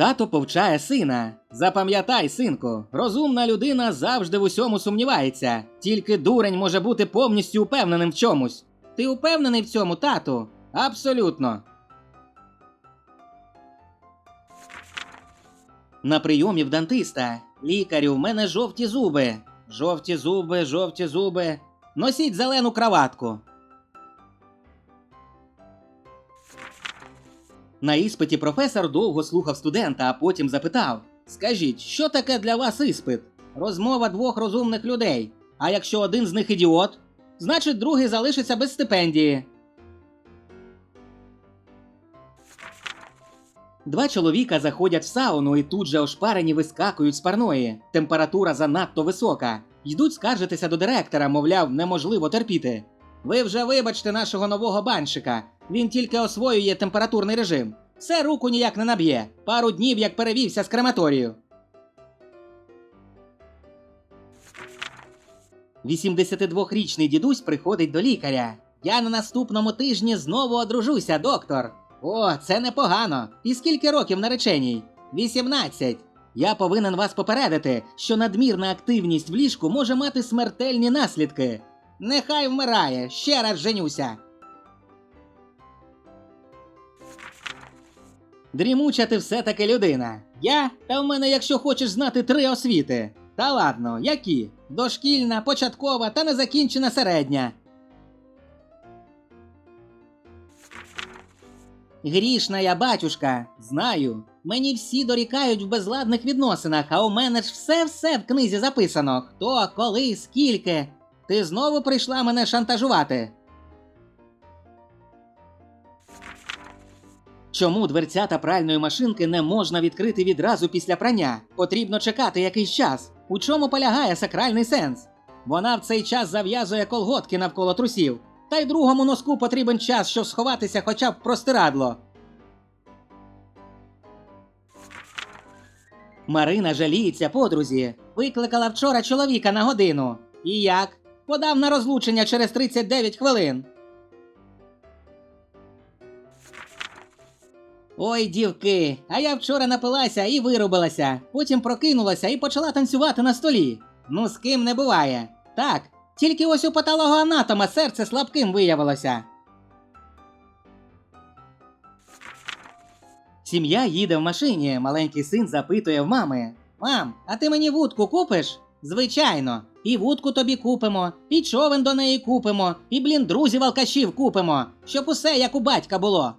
Тато повчає сина. Запам'ятай, синку, розумна людина завжди в усьому сумнівається. Тільки дурень може бути повністю упевненим в чомусь. Ти упевнений в цьому, тату? Абсолютно. На прийомі в дантиста. Лікарю, в мене жовті зуби. Жовті зуби, жовті зуби. Носіть зелену краватку. На іспиті професор довго слухав студента, а потім запитав: Скажіть, що таке для вас іспит? Розмова двох розумних людей. А якщо один з них ідіот, значить другий залишиться без стипендії. Два чоловіка заходять в сауну і тут же ошпарені вискакують з парної. Температура занадто висока. Йдуть скаржитися до директора, мовляв, неможливо терпіти. Ви вже вибачте нашого нового банщика. Він тільки освоює температурний режим. Все руку ніяк не наб'є. Пару днів як перевівся з крематорію. 82-річний дідусь приходить до лікаря. Я на наступному тижні знову одружуся, доктор. О, це непогано. І скільки років нареченій? 18. Я повинен вас попередити, що надмірна активність в ліжку може мати смертельні наслідки. Нехай вмирає, ще раз женюся. Дрімуча ти все-таки людина. Я? Та в мене, якщо хочеш знати, три освіти. Та ладно, які? Дошкільна, початкова та незакінчена середня. Грішна я, батюшка, знаю. Мені всі дорікають в безладних відносинах, а у мене ж все-все в книзі записано. Хто, коли, скільки. Ти знову прийшла мене шантажувати. Чому дверцята пральної машинки не можна відкрити відразу після прання? Потрібно чекати якийсь час. У чому полягає сакральний сенс? Вона в цей час зав'язує колготки навколо трусів, та й другому носку потрібен час, щоб сховатися хоча б простирадло. Марина жаліється подрузі. Викликала вчора чоловіка на годину. І як? Подав на розлучення через 39 хвилин. Ой, дівки, а я вчора напилася і вирубилася, потім прокинулася і почала танцювати на столі. Ну, з ким не буває. Так, тільки ось у патологоанатома серце слабким виявилося. Сім'я їде в машині, маленький син запитує в мами: Мам, а ти мені вудку купиш? Звичайно, і вудку тобі купимо, і човен до неї купимо, і блін друзів алкашів купимо, щоб усе як у батька було.